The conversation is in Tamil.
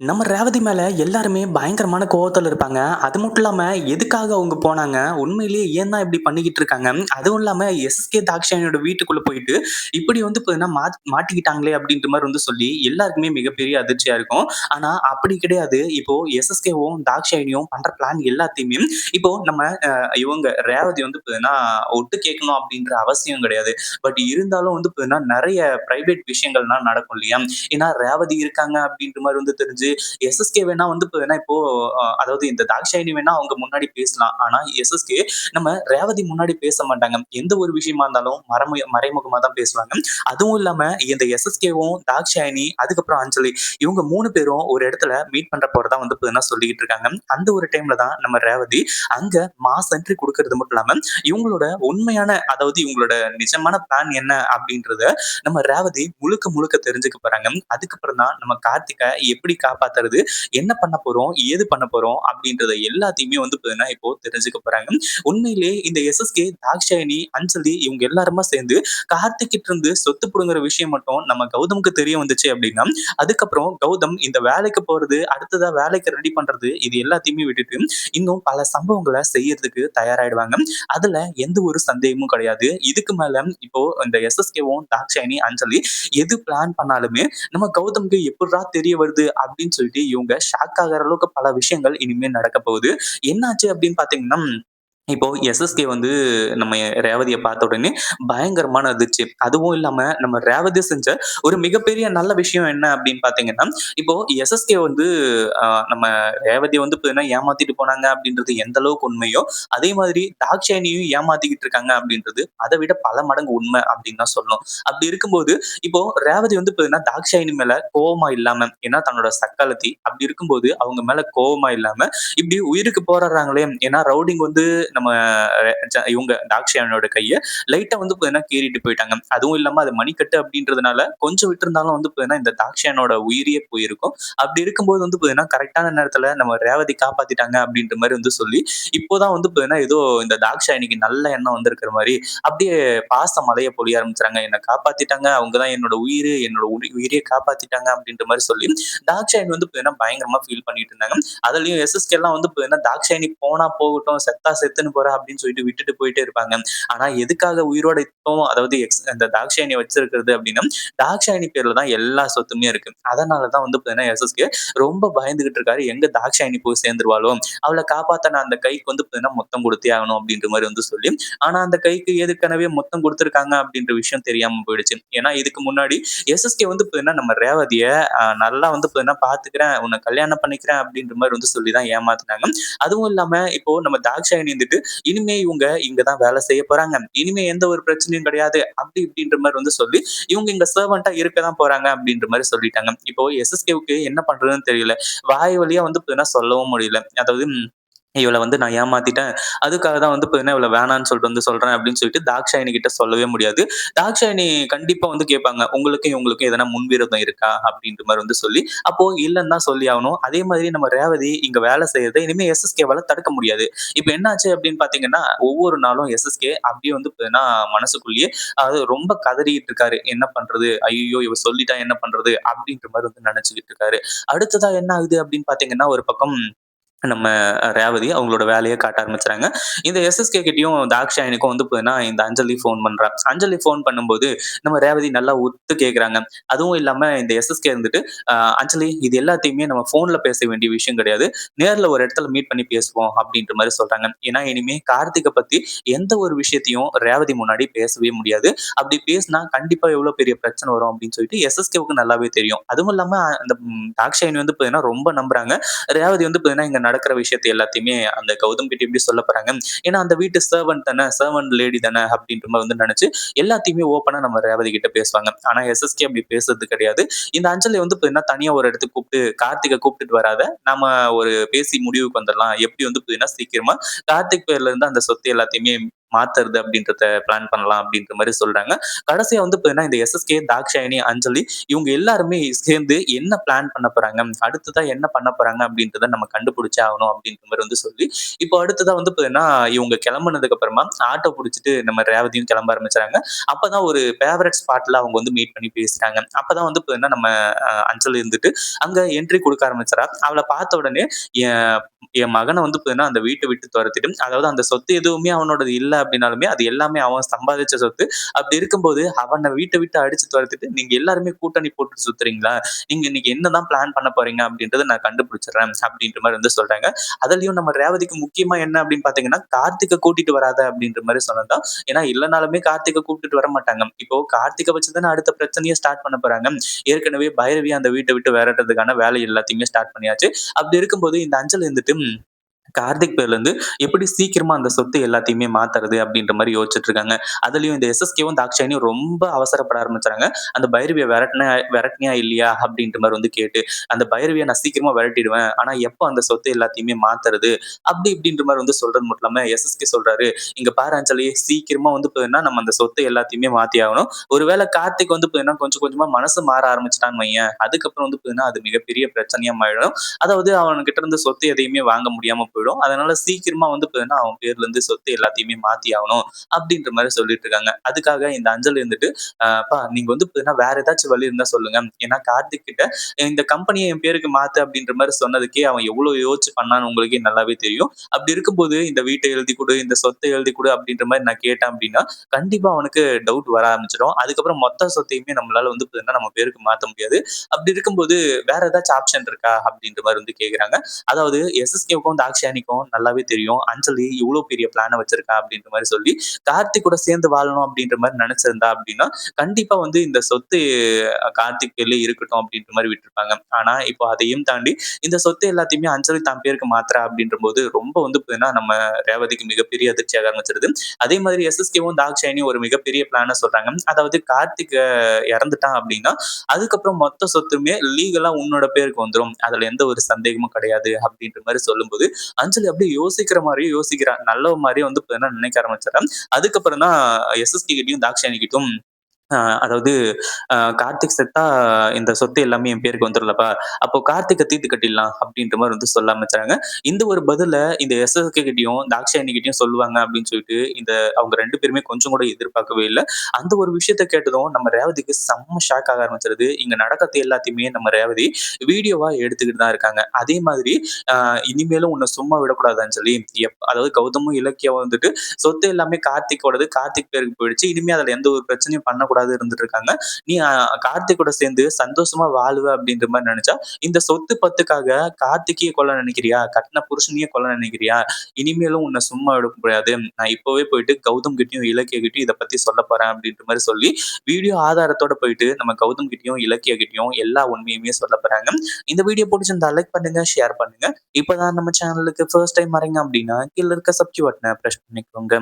நம்ம ரேவதி மேல எல்லாருமே பயங்கரமான கோவத்துல இருப்பாங்க. அது மட்டும் இல்லாம எதுக்காக அவங்க போனாங்க? உண்மையிலேயே ஏன் தான் இப்படி பண்ணிக்கிட்டு இருக்காங்க? அதுவும் இல்லாம எஸ்எஸ்கே தாக்ஷாயணியோட வீட்டுக்குள்ள போயிட்டு, இப்படி வந்து பார்த்தீங்கன்னா மாட் மாட்டிக்கிட்டாங்களே அப்படின்ற மாரி வந்து சொல்லி எல்லாருக்குமே மிகப்பெரிய அதிர்ச்சியா இருக்கும். ஆனா அப்படி கிடையாது. இப்போ எஸ்எஸ்கேவும், தாக்ஷாயணியும் பண்ற பிளான் எல்லாத்தையுமே இப்போ நம்ம அ இவங்க ரேவதி வந்து பார்த்தீங்கன்னா ஒட்டு கேட்கணும் அப்படின்ற அவசியம் கிடையாது. பட் இருந்தாலும் வந்து பார்த்தீங்கன்னா நெறைய பிரைவேட் விஷயங்கள்லாம் நடக்கும் இல்லையா? ஏன்னா ரேவதி இருக்காங்க அப்படின்ற மாரி வந்து தெரிஞ்சு எஸ்எஸ்கே வேணா வந்து இப்போ வேணா இப்போ அதாவது இந்த தாக்ஷாயினி வேணா அவங்க முன்னாடி பேசலாம். ஆனா எஸ்எஸ்கே நம்ம ரேவதி முன்னாடி பேச மாட்டாங்க. எந்த ஒரு விஷயமா இருந்தாலும் மறைமு மறைமுகமா தான் பேசுவாங்க. அதுவும் இல்லாம இந்த எஸ்எஸ்கேவும், தாக்ஷாயினி அதுக்கப்புறம் அஞ்சலி இவங்க மூணு பேரும் ஒரு இடத்துல மீட் பண்ற போறதா வந்து இப்ப சொல்லிக்கிட்டு இருக்காங்க. அந்த ஒரு டைம்ல தான் நம்ம ரேவதி அங்க மாஸ் என்ட்ரி குடுக்கறது மட்டும் இல்லாம, இவங்களோட உண்மையான அதாவது இவங்களோட நிஜமான பிளான் என்ன அப்படின்றத நம்ம ரேவதி முழுக்க முழுக்க தெரிஞ்சுக்க போறாங்க. அதுக்கப்புறம் தான் நம்ம கார்த்திகை எப்படி காப்பாத்துறது, என்ன பண்ண போறோம், ஏது பண்ண போறோம் அப்படின்றத எல்லாத்தையுமே வந்து பார்த்தீங்கன்னா இப்போ தெரிஞ்சுக்க போறாங்க. உண்மையிலே இந்த எஸ்எஸ்கே, தாக்ஷாயணி, அஞ்சலி இவங்க எல்லாருமா சேர்ந்து கார்த்திகிட்ட இருந்து சொத்து புடுங்குற விஷயம் மட்டும் நம்ம கௌதமுக்கு தெரிய வந்துச்சு அப்படின்னா, அதுக்கப்புறம் கௌதம் இந்த வேலைக்கு போறது, அடுத்ததா வேலைக்கு ரெடி பண்றது இது எல்லாத்தையுமே விட்டுட்டு இன்னும் பல சம்பவங்களை செய்யறதுக்கு தயாராயிடுவாங்க. அதுல எந்த ஒரு சந்தேகமும் கிடையாது. இதுக்கு மேல இப்போ இந்த எஸ்எஸ்கேவும், தாக்ஷாயணி, அஞ்சலி எது பிளான் பண்ணாலுமே நம்ம கௌதம்க்கு எப்புட்றா தெரிய வருது அப்படின்னு சொல்லிட்டு இவங்க ஷாக் ஆகுற அளவுக்கு பல விஷயங்கள் இனிமேல் நடக்க போகுது. என்னாச்சு அப்படின்னு பார்த்தீங்கன்னா, இப்போ எஸ்எஸ்கே வந்து நம்ம ரேவதியை பார்த்த உடனே பயங்கரமான அதிர்ச்சி. அதுவும் இல்லாம நம்ம ரேவதி செஞ்ச ஒரு மிகப்பெரிய நல்ல விஷயம் என்ன அப்படின்னு பார்த்தீங்கன்னா, இப்போ எஸ்எஸ்கே வந்து நம்ம ரேவதி வந்து பார்த்தீங்கன்னா ஏமாத்திட்டு போனாங்க அப்படின்றது எந்த அளவுக்கு உண்மையோ, அதே மாதிரி தாக்ஷாயணியும் ஏமாத்திக்கிட்டு இருக்காங்க அப்படின்றது அதை விட பல மடங்கு உண்மை அப்படின்னு தான் சொல்லணும். அப்படி இருக்கும்போது இப்போ ரேவதி வந்து பார்த்தீங்கன்னா தாக்ஷாயணி மேல கோவமா இல்லாம, ஏன்னா தன்னோட சக்காலத்தி அப்படி இருக்கும்போது அவங்க மேல கோவமா இல்லாம, இப்படி உயிருக்கு போராடுறாங்களே ஏன்னா ரவுடிங் வந்து நம்ம ஜ இவங்க டாக்ஷியானோட கையை லைட்டா வந்து பார்த்தீங்கன்னா கீறிட்டு போயிட்டாங்க. அதுவும் இல்லாம அது மணிக்கட்டு அப்படின்றதுனால கொஞ்சம் விட்டுருந்தாலும் வந்து பார்த்தீங்கன்னா இந்த தாக்ஷாயனோட உயிரியே போயிருக்கும். அப்படி இருக்கும்போது வந்து பார்த்தீங்கன்னா கரெக்டான நேரத்துல நம்ம ரேவதி காப்பாத்திட்டாங்க அப்படின்ற மாதிரி வந்து சொல்லி, இப்போ தான் வந்து பார்த்தீங்கன்னா ஏதோ இந்த தாக்ஷாயணிக்கு நல்ல எண்ணம் வந்திருக்கிற மாதிரி அப்படியே பாச மலைய பொழிய ஆரம்பிச்சாங்க என்ன காப்பாத்திட்டாங்க. அவங்க தான் என்னோட உயிர் என்னோட உயிரியை காப்பாத்திட்டாங்க அப்படின்ற மாதிரி சொல்லி, தாக்ஷாயணி வந்து பார்த்தீங்கன்னா பயங்கரமா ஃபீல் பண்ணிட்டு இருந்தாங்க. அதுலயும் எஸ்எஸ்கேலாம் வந்து பார்த்தீங்கன்னா தாக்ஷாயணி போனா போகட்டும், செத்தா செத்துன்னு போறா அப்படின்னு சொல்லிட்டு விட்டுட்டு போயிட்டே இருப்பாங்க. ஆனா எதுக்காக உயிரோட இப்பவும் அதாவது எக்ஸ் அந்த தாக்ஷாயணிய வச்சிருக்கிறது அப்படின்னா, தாக்ஷாயணி பேர்ல தான் எல்லா சொத்துமே இருக்கு. அதனாலதான் வந்து பாத்தீங்கன்னா எஸ்எஸ்கே ரொம்ப பயந்துகிட்டு இருக்காரு. எங்க தாக்ஷாயணி போய் சேர்ந்துருவாளோ, அவள காப்பாத்த நான் அந்த கைக்கு வந்து பாத்தீங்கன்னா மொத்தம் குடுத்தே ஆகணும் அப்படின்ற மாதிரி வந்து சொல்லி, ஆனா அந்த கைக்கு ஏற்கனவே மொத்தம் கொடுத்துருக்காங்க அப்படின்ற விஷயம் தெரியாம போயிடுச்சு. ஏன்னா இதுக்கு முன்னாடி எஸ்எஸ்கே வந்து பாத்தீங்கன்னா நம்ம ரேவதிய நல்லா வந்து பாத்தீங்கன்னா பாத்துக்கிறேன் உன்ன கல்யாணம் பண்ணிக்கிறேன் அப்படின்ற மாதிரி வந்து சொல்லி தான் ஏமாத்துனாங்க. அதுவும் இல்லாம இப்போ நம்ம தாக்ஷாயணி வந்துட்டு இனிமே இவங்க இங்கதான் வேலை செய்ய போறாங்க. இனிமே எந்த ஒரு பிரச்சனையும் கிடையாது. அப்படி இப்படின்ற மாதிரி வந்து சொல்லி, இவங்க இங்க சர்வெண்டா இருக்க தான் போறாங்க அப்படின்ற மாதிரி சொல்லிட்டாங்க. இப்போ எஸ்எஸ்கேவுக்கு என்ன பண்றதுன்னு தெரியல. வாய் வழியா வந்து சொல்லவும் முடியல. அதாவது இவளை வந்து நான் ஏமாத்திட்டேன். அதுக்காக தான் வந்து பார்த்தீங்கன்னா, இவளை வேணான்னு சொல்லிட்டு வந்து சொல்றேன் அப்படின்னு சொல்லிட்டு தாக்ஷாயினி கிட்ட சொல்லவே முடியாது. தாக்ஷாயினி கண்டிப்பா வந்து கேட்பாங்க. உங்களுக்கும் இவங்களுக்கும் எதனா முன்விரோதம் இருக்கா? அப்படின்ற மாதிரி வந்து சொல்லி, அப்போ இல்லைன்னு தான் சொல்லி ஆகணும். அதே மாதிரி நம்ம ரேவதி இங்க வேலை செய்யறதை இனிமே எஸ்எஸ்கேவால தடுக்க முடியாது. இப்போ என்னாச்சு அப்படின்னு பார்த்தீங்கன்னா, ஒவ்வொரு நாளும் எஸ்எஸ்கே அப்படியே வந்து பார்த்தீங்கன்னா, மனசுக்குள்ளேயே அது ரொம்ப கதறிட்டு இருக்காரு. என்ன பண்றது? ஐயோ இவ சொல்லிட்டா என்ன பண்றது? அப்படின்ற மாதிரி வந்து நினச்சிக்கிட்டு இருக்காரு. அடுத்ததா என்ன ஆகுது அப்படின்னு பார்த்தீங்கன்னா, ஒரு பக்கம் நம்ம ரேவதி அவங்களோட வேலையை காட்ட ஆரம்பிச்சுறாங்க. இந்த எஸ்எஸ்கே கிட்டையும் தாக்ஷாயனுக்கும் வந்து பார்த்தீங்கன்னா, இந்த அஞ்சலி ஃபோன் பண்றா. அஞ்சலி ஃபோன் பண்ணும்போது நம்ம ரேவதி நல்லா ஒத்து கேட்குறாங்க. அதுவும் இல்லாம இந்த எஸ்எஸ்கே இருந்துட்டு, "அஞ்சலி இது எல்லாத்தையுமே நம்ம ஃபோன்ல பேச வேண்டிய விஷயம் கிடையாது. நேர்ல ஒரு இடத்துல மீட் பண்ணி பேசுவோம்." அப்படின்ற மாதிரி சொல்றாங்க. ஏன்னா இனிமே கார்த்திகை பத்தி எந்த ஒரு விஷயத்தையும் ரேவதி முன்னாடி பேசவே முடியாது. அப்படி பேசினா கண்டிப்பா எவ்வளோ பெரிய பிரச்சனை வரும் அப்படின்னு சொல்லிட்டு எஸ்எஸ்கேவுக்கு நல்லாவே தெரியும். அதுவும் இல்லாம அந்த ம் வந்து பார்த்தீங்கன்னா ரொம்ப நம்புறாங்க. ரேவதி வந்து பார்த்தீங்கன்னா இங்க நடக்கிற விஷயத்தை எல்லாத்தையுமே அந்த கௌதம் கிட்ட எப்படி சொல்ல போறாங்க. ஏன்னா அந்த வீட்டு சர்வன்ட் தானே, சர்வன்ட் லேடி தானே அப்படின்ற மாதிரி வந்து நினைச்சு எல்லாத்தையுமே ஓப்பனா நம்ம ரேவதி கிட்ட பேசுவாங்க. ஆனா எஸ்எஸ்கே அப்படி பேசுறது கிடையாது. இந்த அஞ்சலி வந்து பார்த்தீங்கன்னா தனியா ஒரு இடத்துக்கு கூப்பிட்டு கார்த்திகை கூப்பிட்டுட்டு வராத. நாம ஒரு பேசி முடிவுக்கு வந்துடலாம் எப்படி வந்து பார்த்தீங்கன்னா சீக்கிரமா கார்த்திக் பேர்ல இருந்து அந்த சொத்து எல்லாத்தையுமே மாத்துறது அப்படின்றத பிளான் பண்ணலாம் அப்படின்ற மாதிரி சொல்றாங்க. கடைசியா வந்து பார்த்தீங்கன்னா, இந்த எஸ்எஸ்கே, தாக்ஷாயணி, அஞ்சலி இவங்க எல்லாருமே சேர்ந்து என்ன பிளான் பண்ண போறாங்க? அடுத்ததா என்ன பண்ண போறாங்க? அப்படின்றத நம்ம கண்டுபிடிச்சே ஆகணும் அப்படின்ற மாதிரி வந்து சொல்லி, இப்போ அடுத்ததா வந்து பாத்தீங்கன்னா இவங்க கிளம்புனதுக்கு அப்புறமா ஆட்டோ பிடிச்சிட்டு நம்ம ரேவதியும் கிளம்ப ஆரம்பிச்சாங்க அப்பதான் ஒரு ஃபேவரட் ஸ்பாட்ல அவங்க வந்து மீட் பண்ணி பேசுறாங்க. அப்பதான் வந்து பார்த்தீங்கன்னா, நம்ம அஞ்சலி இருந்துட்டு அங்க என்ட்ரி கொடுக்க ஆரம்பிச்சாரா அவளை பார்த்த உடனே என் மகனை வந்து பார்த்தீங்கன்னா, அந்த வீட்டை விட்டு தொரத்திட்டு அதாவது அந்த சொத்து எதுவுமே அவனோடது இல்லை அப்படின்னாலுமே, அது எல்லாமே அவன் சம்பாதிச்ச சொத்து. அப்படி இருக்கும்போது அவனை வீட்டை விட்டு அடிச்சு துரத்திட்டு "நீங்க எல்லாருமே கூட்டணி போட்டு சுத்துறீங்களா? நீங்க இன்னைக்கு என்னதான் பிளான் பண்ண போறீங்க? அப்படின்றத நான் கண்டுபிடிச்சிடுறேன் அப்படின்ற மாதிரி வந்து சொல்றாங்க. அதுலயும் நம்ம ரேவதிக்கு முக்கியமா என்ன அப்படின்னு பார்த்தீங்கன்னா, கார்த்திகை கூட்டிட்டு வராத" அப்படின்ற மாதிரி சொன்னது ஏன்னா ஏன்னா கார்த்திகை கூப்பிட்டு கூட்டிட்டு வரமாட்டாங்க. இப்போ கார்த்திகை வச்சுதானே அடுத்த பிரச்சனையை ஸ்டார்ட் பண்ண போறாங்க. ஏற்கனவே பைரவி அந்த வீட்டை விட்டு விரட்டுறதுக்கான வேலை எல்லாத்தையுமே ஸ்டார்ட் பண்ணியாச்சு. அப்படி இருக்கும்போது இந்த அஞ்சல் இருந்துட்டு hmm கார்த்திக் பேர்லேருந்து எப்படி சீக்கிரமாக அந்த சொத்து எல்லாத்தையுமே மாத்துறது அப்படின்ற மாதிரி யோசிச்சுட்டு இருக்காங்க. அதுலயும் இந்த எஸ்எஸ்கேவும், தாக்ஷாயணியும் ரொம்ப அவசரப்பட ஆரம்பிச்சாங்க அந்த பைரவியை விரட்டினா விரட்டினியா இல்லையா? அப்படின்ற மாதிரி வந்து கேட்டு, அந்த பைரவியை நான் சீக்கிரமா விரட்டிடுவேன். ஆனா எப்போ அந்த சொத்து எல்லாத்தையுமே மாத்துறது? அப்படி இப்படின்ற மாதிரி வந்து சொல்றது மட்டும் இல்லாம எஸ்எஸ்கே சொல்றாரு, "இங்க பாராஞ்சலியே சீக்கிரமாக சீக்கிரமா வந்து போதுன்னா நம்ம அந்த சொத்து எல்லாத்தையுமே மாத்தி ஆகணும். ஒருவேளை கார்த்திக் வந்து போதுன்னா கொஞ்சம் கொஞ்சமா மனசு மாற ஆரம்பிச்சிட்டான்னு வையேன், அதுக்கப்புறம் வந்து பார்த்தீங்கன்னா, அது மிகப்பெரிய பிரச்சனையா மாறிடும். அதாவது அவன்கிட்ட இருந்து சொத்து எதையுமே வாங்க முடியாம போயிடும். அதனால சீக்கிரமா வந்து பார்த்தீங்கன்னா, அவன் பேர்ல இருந்து சொத்து எல்லாத்தையுமே மாத்தி ஆகணும்." அப்படின்ற மாதிரி சொல்லிட்டு இருக்காங்க. அதுக்காக இந்த அஞ்சல் இருந்துட்டு, "அ அப்பா நீங்க வந்து பார்த்தீங்கன்னா, வேற ஏதாச்சும் வழி இருந்தா சொல்லுங்க. ஏன்னா கார்த்திக் கிட்ட இந்த கம்பெனியை என் பேருக்கு மாத்து அப்படின்ற மாதிரி சொன்னதுக்கே அவன் எவ்வளவு யோசிச்சு பண்ணான்னு உங்களுக்கே நல்லாவே தெரியும். அப்படி இருக்கும்போது இந்த வீட்டை எழுதி குடு, இந்த சொத்தை எழுதி குடு அப்படின்ற மாதிரி நான் கேட்டேன் அப்படின்னா, கண்டிப்பா அவனுக்கு டவுட் வர ஆரம்பிச்சிடும் அதுக்கப்புறம் மொத்த சொத்தையுமே நம்மளால வந்து பார்த்தீங்கன்னா, நம்ம பேருக்கு மாத்த முடியாது. அப்படி இருக்கும்போது வேற ஏதாச்சும் ஆப்ஷன் இருக்கா? அப்படின்ற மாதிரி வந்து கேட்குறாங்க. அதாவது எஸ்எஸ்கேவுக்கும், தாக்ஷாயணிக்கும் நல்லாவே தெரியும். அஞ்சலி இவ்ளோ பெரிய பிளானை வச்சிருக்கா அப்படின்ற மாதிரி சொல்லி, கார்த்திக் கூட சேர்ந்து வாழணும் அப்படின்ற மாதிரி நினைச்சிருந்தா அப்படின்னா, கண்டிப்பா வந்து இந்த சொத்து கார்த்திக் பேர்லயே இருக்கட்டும் அப்படின்ற மாதிரி விட்டுருப்பாங்க. ஆனா இப்போ அதையும் தாண்டி இந்த சொத்து எல்லாத்தையுமே அஞ்சலி தான் பேருக்கு மாத்திரா அப்படின்ற போது ரொம்ப வந்து பார்த்தீங்கன்னா, நம்ம ரேவதிக்கு மிகப்பெரிய அதிர்ச்சியாக ஆரம்பிச்சிருது. அதே மாதிரி எஸ்எஸ்கேவும், தாக்ஷாயினியும் ஒரு மிகப்பெரிய பிளான சொல்றாங்க. அதாவது கார்த்திக் இறந்துட்டான் அப்படின்னா, அதுக்கப்புறம் மொத்த சொத்துமே லீகலா உன்னோட பேருக்கு வந்துடும் அதுல எந்த ஒரு சந்தேகமும் கிடையாது அப்படின்ற மாதிரி சொல்லும்போது, அஞ்சலி அப்படியே யோசிக்கிற மாதிரியும் யோசிக்கிறான் நல்ல மாரியே வந்து பார்த்தீங்கன்னா நினைக்க ஆரம்பிச்சுறா. அதுக்கப்புறம் தான் எஸ்எஸ்கே கிட்டயும், தாக்ஷானி கிட்டும் அதாவது கார்த்திக் செத்தா இந்த சொத்து எல்லாமே என் பேருக்கு வந்துடலப்பா அப்போ கார்த்திகை தீர்த்து கட்டிடலாம் அப்படின்ற மாதிரி வந்து சொல்ல ஆரம்பிச்சாங்க. இந்த ஒரு பதில இந்த எஸ்எஸ்கே கிட்டயும், தாக்ஷாயணி கிட்டையும் சொல்லுவாங்க அப்படின்னு சொல்லிட்டு இந்த அவங்க ரெண்டு பேருமே கொஞ்சம் கூட எதிர்பார்க்கவே இல்ல. அந்த ஒரு விஷயத்த கேட்டதும் நம்ம ரேவதிக்கு செம்ம ஷாக் ஆக ஆரம்பிச்சிருது. இங்க நடக்கிறது எல்லாத்தையுமே நம்ம ரேவதி வீடியோவா எடுத்துக்கிட்டு தான் இருக்காங்க. அதே மாதிரி இனிமேலும் உன்னை சும்மா விடக்கூடாதுன்னு சொல்லி எப் அதாவது கௌதமும், இலக்கியாவும் வந்துட்டு சொத்து எல்லாமே கார்த்திக்கோடது. கார்த்திக் பேருக்கு போயிடுச்சு. இனிமே அதுல எந்த ஒரு பிரச்சனையும் பண்ணக்கூடாது இருந்துட்டு இருக்காங்க. நீ கார்த்திக் கூட சேர்ந்து சந்தோஷமா வாழ்வு அப்படின்ற மாதிரி நினைச்சா இந்த சொத்து பத்துக்காக கார்த்திக்கையே கொல்ல நினைக்கிறியா? கட்டின புருஷனையே கொல்ல நினைக்கிறியா? இனிமேலும் உன்னை சும்மா எடுக்க முடியாது. நான் இப்பவே போயிட்டு கௌதம் கிட்டையும் இலக்கிய கிட்டையும் இதை பத்தி சொல்ல போறேன் அப்படின்ற மாதிரி சொல்லி, வீடியோ ஆதாரத்தோட போயிட்டு நம்ம கௌதம் கிட்டையும் இலக்கிய கிட்டையும் எல்லா உண்மையுமே சொல்ல போறாங்க. இந்த வீடியோ பிடிச்சிருந்தா லைக் பண்ணுங்க, ஷேர் பண்ணுங்க. இப்பதான் நம்ம சேனலுக்கு ஃபர்ஸ்ட் டைம் வரீங்க அப்படின்னா, கீழே இருக்க சப்ஜி பட்டனை ப்ரெஸ் பண்ணிக்கோங்க.